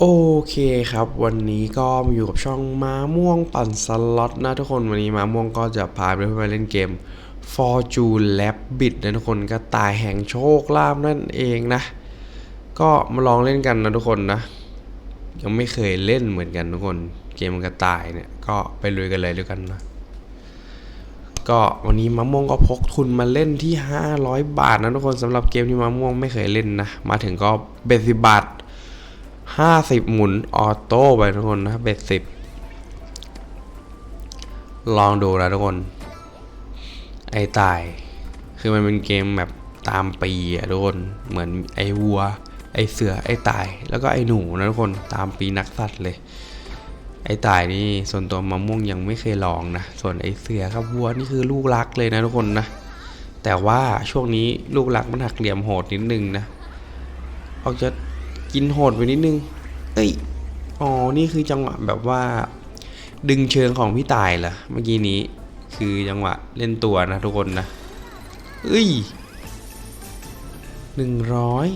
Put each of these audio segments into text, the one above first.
โอเคครับ วันนี้ก็อยู่กับช่องม้าม่วงปั่นสล็อตนะทุกคนวันนี้ม้าม่วงก็จะพาไปเพื่อนๆเล่นเกม Fortune Rabbit นะทุกคนกระต่ายแห่งโชคลาภนั่นเองนะ ก็มาลองเล่นกันนะทุกคนนะ ยังไม่เคยเล่นเหมือนกันทุกคนเกมกระต่ายเนี่ย ก็ไปลุยกันเลยด้วยกันนะ ก็วันนี้มะม่วงก็พกทุนมาเล่นที่ 500 บาทนะทุกคนสำหรับเกมที่มะม่วงไม่เคยเล่นนะ มาถึงก็เบสิบบาท 50 หมุนออโต้ไปทุกคนนะเบ็ดสิบลองดูนะทุกคน ไอ้ตาย คือมันเป็นเกมแบบตามปีอะทุกคน เหมือนไอ้วัว ไอ้เสือ ไอ้ตาย แล้วก็ไอ้หนูนะทุกคน ตามปีนักสัตว์เลย ไอ้ตายนี่ส่วนตัวมะม่วงยังไม่เคยลองนะ ส่วนไอ้เสือครับวัวนี่คือลูกรักเลยนะทุกคนนะ แต่ว่าช่วงนี้ลูกรักมันหักเหลี่ยมโหดนิดนึงนะออกจะ กินโหดไปนิดนึง เอ้ย อ๋อ นี่คือจังหวะแบบว่า ดึงเชิงของพี่ตายเหรอเมื่อกี้นี้ คือจังหวะเล่นตัวนะทุกคนนะ เอ้ยหนึ่งร้อย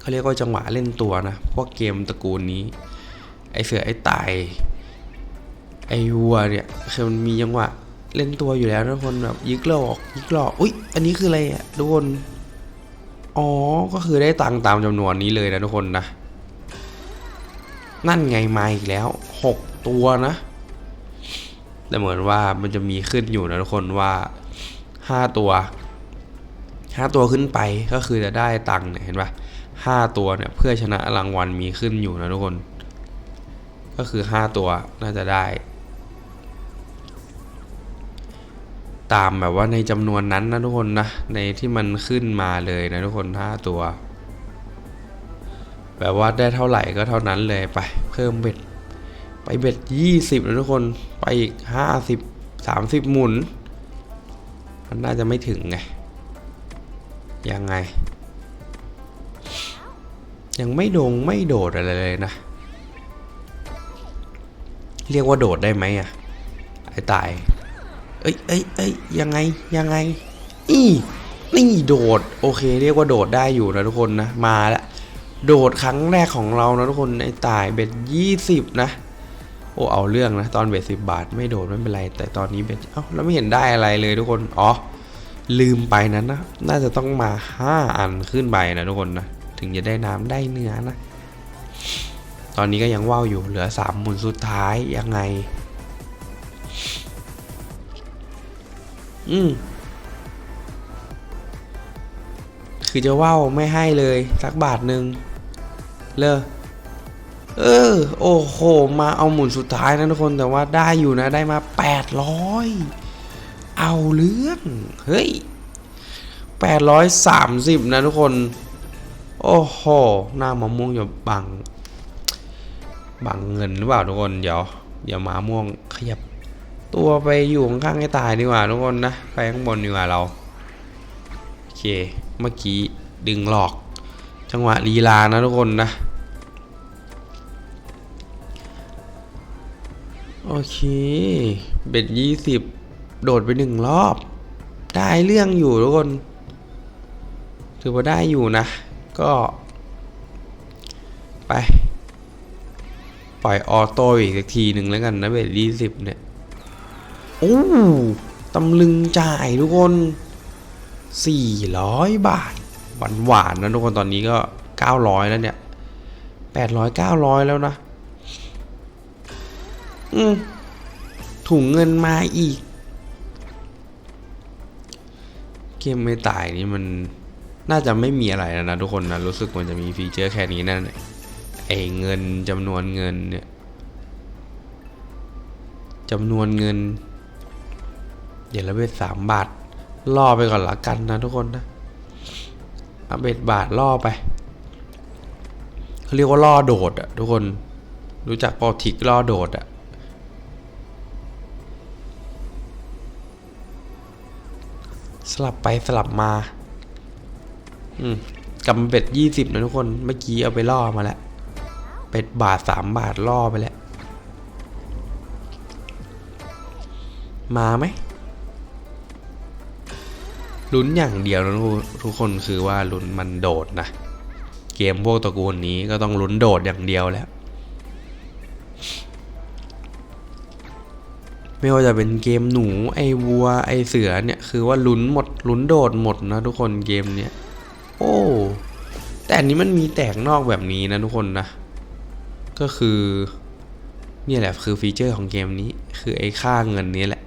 เขาเรียกว่าจังหวะเล่นตัวนะ พวกเกมตระกูลนี้ ไอเสือไอตาย ไอวัวเนี่ยคือมันมีจังหวะเล่นตัวอยู่แล้วนะทุกคนแบบยึกหลอกยึกหลอก อุ้ยอันนี้คืออะไรอะทุกคน อ๋อ ก็คือได้ตังค์ตามจำนวนนี้เลยนะทุกคนนะ นั่นไงมาอีกแล้วหกตัวนะ แต่เหมือนว่ามันจะมีขึ้นอยู่นะทุกคนว่าห้าตัวห้าตัวขึ้นไปก็คือจะได้ตังค์เนี่ยเห็นปะห้าตัวเนี่ยเพื่อชนะรางวัลมีขึ้นอยู่นะทุกคน ก็คือห้าตัวน่าจะได้ ตามแบบว่าในจำนวนนั้นนะทุกคนนะ ในที่มันขึ้นมาเลยนะทุกคนห้าตัว แบบว่าได้เท่าไหร่ก็เท่านั้นเลยไป เพิ่มเบ็ด ไปเบ็ดยี่สิบนะทุกคนไปอีกห้าสิบสามสิบหมุน มันน่าจะไม่ถึงไง ยังไง ยังไม่โดงไม่โดดอะไรเลยนะ เรียกว่าโดดได้ไหมอะไอ้ตาย เอ้ยเอ้ยเอ้ยยังไงยังไงอีนี่โดด โอเค เรียกว่าโดดได้อยู่นะทุกคนนะ มาแล้วโดดครั้งแรกของเรานะทุกคนไอ้ตายเบ็ดยี่สิบนะ โอ้เอาเรื่องนะ ตอนเบ็ดสิบบาท ไม่โดดไม่เป็นไร แต่ตอนนี้เบ็ดเอ้าแล้วไม่เห็นได้อะไรเลยทุกคน อ๋อ ลืมไปนั้นนะ น่าจะต้องมาห้าอันขึ้นไปนะทุกคนนะ ถึงจะได้น้ำได้เนื้อนะ ตอนนี้ก็ยังว่าวอยู่เหลือสามหมุนสุดท้ายยังไง อืม คือจะว่าวไม่ให้เลยสักบาทหนึ่งเลอเออ โอ้โห มาเอาหมุนสุดท้ายนะทุกคนแต่ว่าได้อยู่นะได้มา 800 เอาเรื่องเฮ้ย 830 นะทุกคน โอ้โห หน้ามะม่วงอย่าบัง บังเงินหรือเปล่าทุกคน เดี๋ยว เดี๋ยวมาม่วงขยับ ตัวไปอยู่ข้างๆให้ตายดีกว่าทุกคนนะ ไปข้างบนดีกว่าเรา โอเค เมื่อกี้ดึงหลอก จังหวะลีลานะทุกคนนะ โอเค เบ็ดยี่สิบโดดไปหนึ่งรอบ ได้เรื่องอยู่ทุกคน ถือว่าได้อยู่นะ ก็ ไป ปล่อยออโต้อีกสักทีหนึ่งแล้วกันนะเบ็ดยี่สิบเนี่ย อ้ตำลึงจ่ายทุกคน 400 บาท หวานหวานๆนะทุกคนตอนนี้ก็ 900 แล้วเนี่ย800 900 แล้วนะ อืมถุงเงินมาอีก เกมไม่ตายนี่มันน่าจะไม่มีอะไรแล้วนะทุกคนนะ รู้สึกมันจะมีฟีเจอร์แค่นี้นั่นแหละไอ้เงินจำนวนเงินเนี่ยจำนวนเงิน เดี๋ยวละเบ็ดสามบาทล่อไปก่อนละกันนะทุกคนนะเอาเบ็ดบาทล่อไปเขาเรียกว่าล่อโดดอะทุกคนรู้จักปอทิกล่อโดดอะสลับไปสลับมา อืมกำเบ็ดยี่สิบนะทุกคน เมื่อกี้เอาไปล่อมาแล้ว เป็ดบาทสามบาทล่อไปแล้ว มาไหม ลุ้นอย่างเดียวนะทุกคนคือว่าลุ้นมันโดดนะ เกมพวกตระกูลนี้ก็ต้องลุ้นโดดอย่างเดียวแล้วไม่ว่าจะเป็นเกมหนูไอวัวไอเสือเนี่ยคือว่าลุ้นหมดลุ้นโดดหมดนะทุกคนเกมเนี้ยโอ้แต่อันนี้มันมีแตกนอกแบบนี้นะทุกคนนะ ก็คือเนี่ยแหละคือฟีเจอร์ของเกมนี้ คือไอ้ค่าเงินนี้แหละ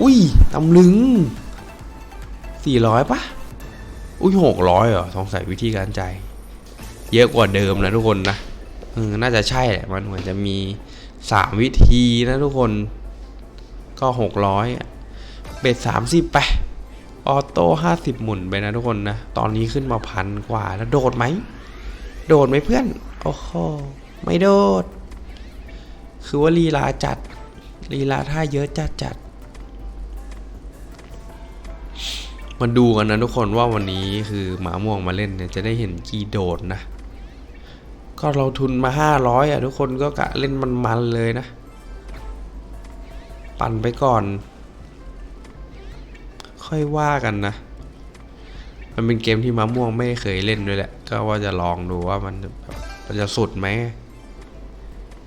อุ้ยตำลึง สี่ร้อยปะอุ้ยหกร้อยเหรอสงสัยวิธีการจ่ายเยอะกว่าเดิมนะทุกคนนะน่าจะใช่แหละมันเหมือนจะมีสามวิธีนะทุกคนก็หกร้อยเบ็ดสามสิบไป ออโต้ห้าสิบหมุนไปนะทุกคนนะ ตอนนี้ขึ้นมาพันกว่าแล้วโดดไหม โดดไหมเพื่อน โอ้โห ไม่โดด คือว่าลีลาจัด ลีลาท่าเยอะจัดจัด มาดูกันนะทุกคนว่าวันนี้คือหมาม่วงมาเล่นเนี่ยจะได้เห็นกี่โดดนะ ก็เราทุนมาห้าร้อยอะทุกคนก็กะเล่นมันๆเลยนะ ปั่นไปก่อน ค่อยว่ากันนะ มันเป็นเกมที่มะม่วงไม่เคยเล่นด้วยแหละ ก็ว่าจะลองดูว่ามันมันจะสุดไหม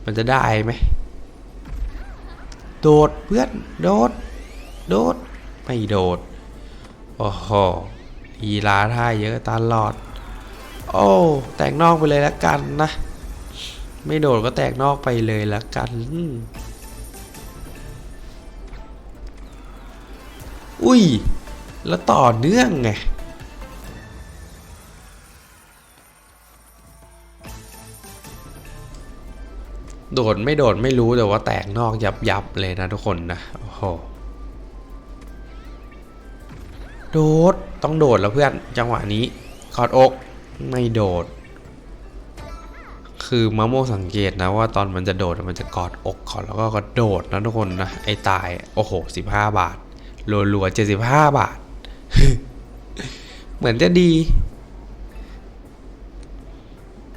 มันจะได้ไหม โดดเพื่อน โดด โดด ไม่โดด โอ้โหลีลาท่าเยอะตลอด โอ้แตกนอกไปเลยละกันนะ ไม่โดดก็แตกนอกไปเลยละกันอุ้ย แล้วต่อเนื่องไง โดดไม่โดดไม่รู้แต่ว่าแตกนอกยับยับเลยนะทุกคนนะ โอ้โห โดด ต้องโดดแล้วเพื่อน จังหวะนี้กอดอก ไม่โดด คือมะม่วงสังเกตนะว่าตอนมันจะโดดมันจะกอดอกก่อนแล้วก็กระโดดนะทุกคนนะ ไอ้ตาย โอ้โหสิบห้าบาทรัวๆเจ็ดสิบห้าบาท เหมือนจะดี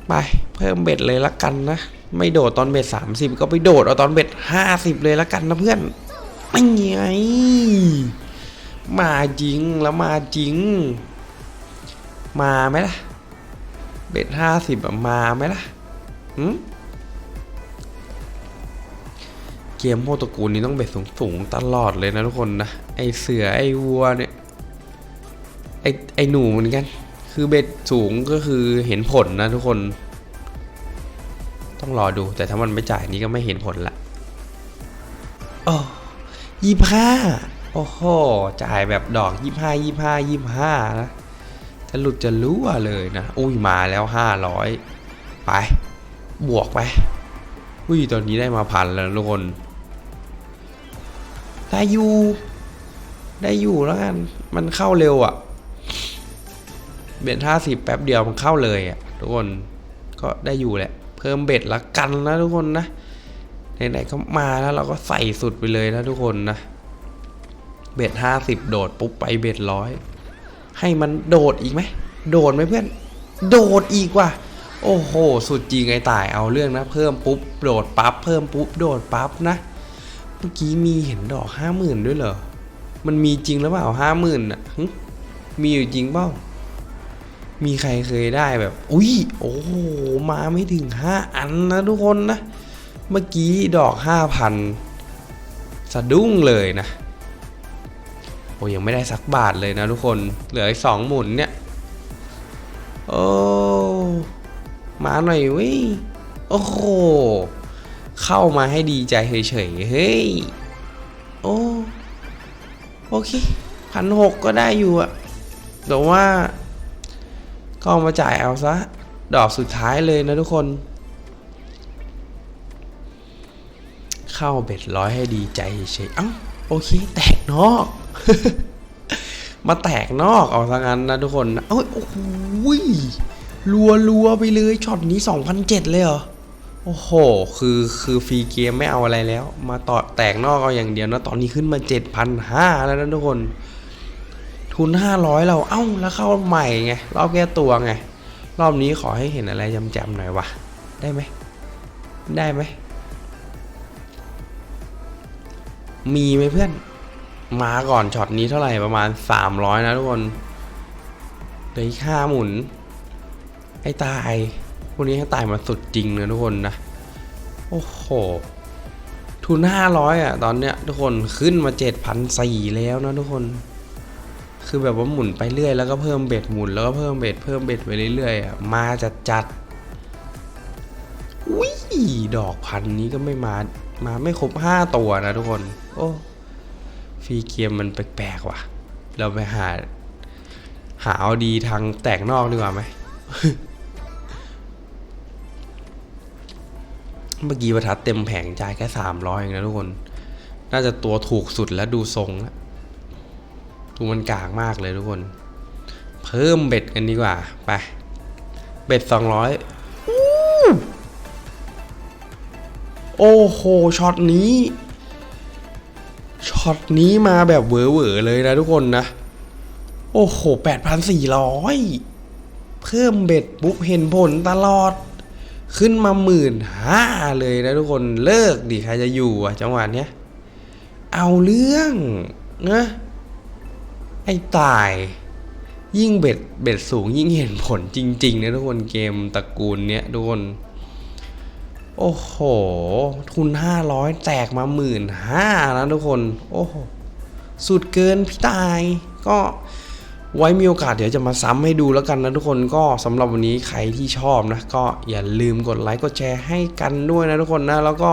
ไปเพิ่มเบ็ดเลยละกันนะ ไม่โดดตอนเบ็ดสามสิบก็ไปโดดเอาตอนเบ็ดห้าสิบเลยละกันนะเพื่อนไม่ไง มาจริงแล้วมาจริง มาไหมล่ะ เบ็ดห้าสิบมาไหมล่ะหืมเกมโมตระกูลนี้ต้องเบ็ดสูงๆตลอดเลยนะทุกคนนะ ไอเสือไอวัวเนี่ย ไอไอหนูเหมือนกัน คือเบ็ดสูงก็คือเห็นผลนะทุกคน ต้องรอดูแต่ถ้ามันไม่จ่ายนี้ก็ไม่เห็นผลละโอ้ยี่ห้า โอ้โห จ่ายแบบดอกยี่ห้ายี่ห้ายี่ห้านะ จะหลุดจะรู้เลยนะ อุ้ยมาแล้วห้าร้อยไป บวกไป อุ้ย ตอนนี้ได้มาพันแล้วทุกคน ได้อยู่ ได้อยู่แล้วกัน มันเข้าเร็วอะ่ะ เบ็ดห้าสิบแป๊บเดียวมันเข้าเลยอะ่ะ ทุกคน ก็ได้อยู่แหละ เพิ่มเบ็ดละกันนะทุกคนนะ ไหนๆก็มาแล้วเราก็ใส่สุดไปเลยนะทุกคนนะ เบ็ดห้าสิบโดดปุ๊บไปเบ็ดร้อยให้มันโดดอีกไหมโดดไหมเพื่อน โดดอีกว่ะโอ้โห สุดจริงไอ้ตายเอาเรื่องนะ เพิ่มปุ๊บโดดปั๊บเพิ่มปุ๊บโดดปั๊บนะเมื่อกี้มีเห็นดอกห้าหมื่นด้วยเหรอมันมีจริงหรือเปล่าห้าหมื่นอะมีอยู่จริงเปล่ามีใครเคยได้แบบ อุ้ยโอ้โหมาไม่ถึงห้าอันนะทุกคนนะ เมื่อกี้ดอกห้าพันสะดุ้งเลยนะ อ้ยังไม่ได้สักบาทเลยนะทุกคน เหลืออีกสองหมุนเนี่ย โอ้ มาหน่อยว้ยโอ้โห เข้ามาให้ดีใจเฉยๆ เฮ้ย โอ้ โอเคพันหกก็ได้อยู่อะแต่ว่า ก็มาจ่ายเอาซะ ดอกสุดท้ายเลยนะทุกคน เข้าเบ็ดร้อยให้ดีใจเฉย เอ้า โอเค แตกนอก มาแตกนอกเอาซะงั้นนะทุกคนเอ้ยโอ้โหยรัวรัวไปเลยช็อตนี้2,007เลยเหรอ โอ้โห คือคือฟรีเกมไม่เอาอะไรแล้ว มาต่อแตกนอกเอาอย่างเดียวนะ ตอนนี้ขึ้นมา 7,500 แล้วนะทุกคน ทุน 500 เรา เอ้า แล้วเข้าใหม่ไง รอบแก้ตัวไง รอบนี้ขอให้เห็นอะไรจำๆหน่อยวะ ได้ไหม ได้ไหม มีไหมเพื่อน มาก่อนช็อตนี้เท่าไหร่ประมาณ 300 นะทุกคนเหลืออีกห้าหมุนไอ้ตาย พวกนี้ให้ตายมาสุดจริงนะทุกคนนะ โอ้โห ทุนห้าร้อยอะ ตอนเนี้ยทุกคนขึ้นมาเจ็ดพันสี่แล้วนะทุกคน คือแบบว่าหมุนไปเรื่อยแล้วก็เพิ่มเบ็ดหมุนแล้วก็เพิ่มเบ็ดเพิ่มเบ็ดไปเรื่อยๆอะ มาจัดจัดอุ้ยดอกพันนี้ก็ไม่มา มาไม่ครบห้าตัวนะทุกคน โอ้ ฟรีเกมมันแปลกๆว่ะ เราไปหา หาเอาดีทางแตกนอกดีกว่าไหม เมื่อกี้ประทัดเต็มแผงจ่ายแค่สามร้อยเองนะทุกคน น่าจะตัวถูกสุดแล้วดูทรงแล้วดูมันกลางมากเลยทุกคน เพิ่มเบ็ดกันดีกว่า ไป เบ็ดสองร้อยโอ้โห ช็อตนี้ ช็อตนี้มาแบบเวอร์ๆเลยนะทุกคนนะ โอ้โหแปดพันสี่ร้อยเพิ่มเบ็ดปุ๊บเห็นผลตลอด ขึ้นมาหมื่นห้าเลยนะทุกคนเลิกดิใครจะอยู่อะจังหวะเนี้ย เอาเรื่องนะไอ้ตาย ยิ่งเบ็ดเบ็ดสูงยิ่งเห็นผลจริง ๆ นะทุกคนเกมตระกูลเนี้ยทุกคน โอ้โห ทุนห้าร้อยแตกมาหมื่นห้านะทุกคน โอ้โห สุดเกินพี่ตาย ก็ไว้มีโอกาสเดี๋ยวจะมาซ้ำให้ดูแล้วกันนะทุกคนก็สำหรับวันนี้ใครที่ชอบนะ ก็อย่าลืมกดไลค์กดแชร์ให้กันด้วยนะทุกคนนะ แล้วก็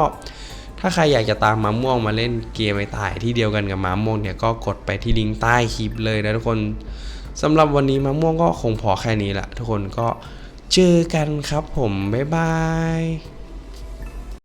ถ้าใครอยากจะตามมาม่วงมาเล่นเกมไอ้ตายที่เดียวกันกับมาม่วงเนี่ยก็กดไปที่ลิงก์ใต้คลิปเลยนะทุกคนสำหรับวันนี้มาม่วงก็คงพอแค่นี้แหละทุกคนก็เจอกันครับผมบ๊ายบาย